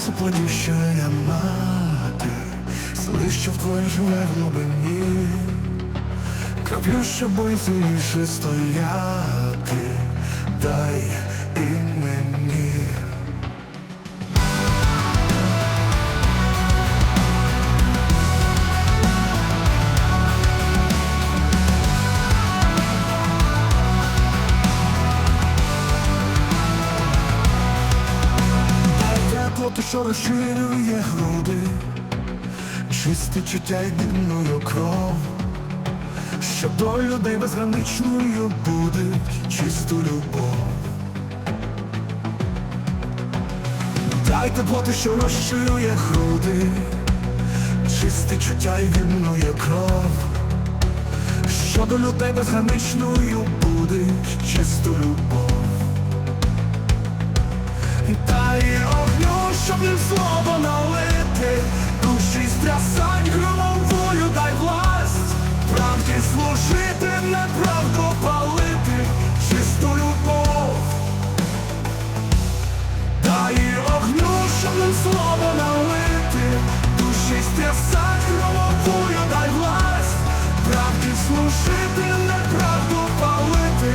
серце я мати, що в твоє живе глибині, Краплю, щоб сильніше стояти, дай і Тепло, що розширює груди, чисте чуття й дивною кров, що до людей безграничною буде чисту любов. Дай тепло, ти, що розширює груди, чисте чуття й вільнує кров, що до людей безграничною буде чисту любов. Стрясать громовою, дай власть, правді служити, неправду палити,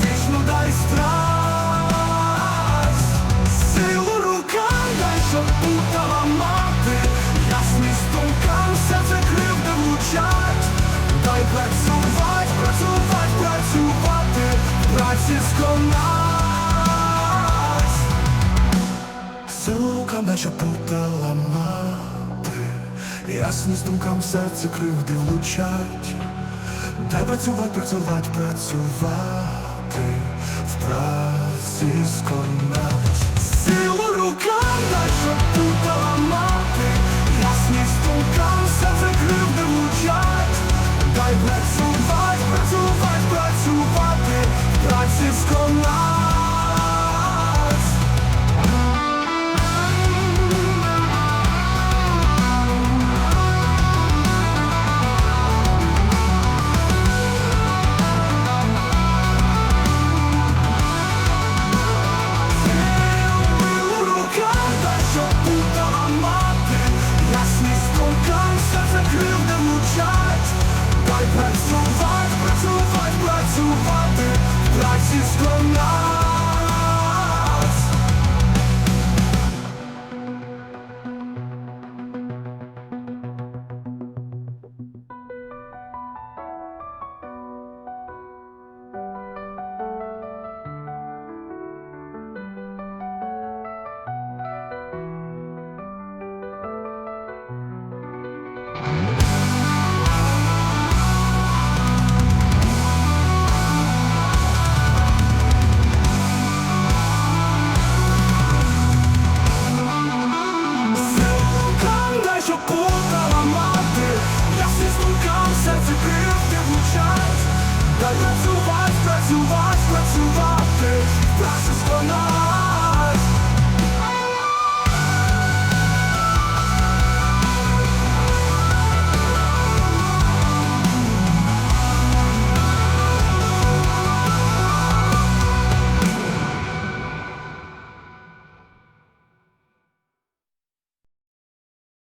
вічно дай страсть. Силу щоб путала мати, ясність думкам серце кривди влучать. Дай працювать, працювать, працювати, праці сконать. Силу рукам путала мати, ясність думкам серце кривди влучать. Дай працювати, працювати, працювати, в праці сконать. Силу рукам дай,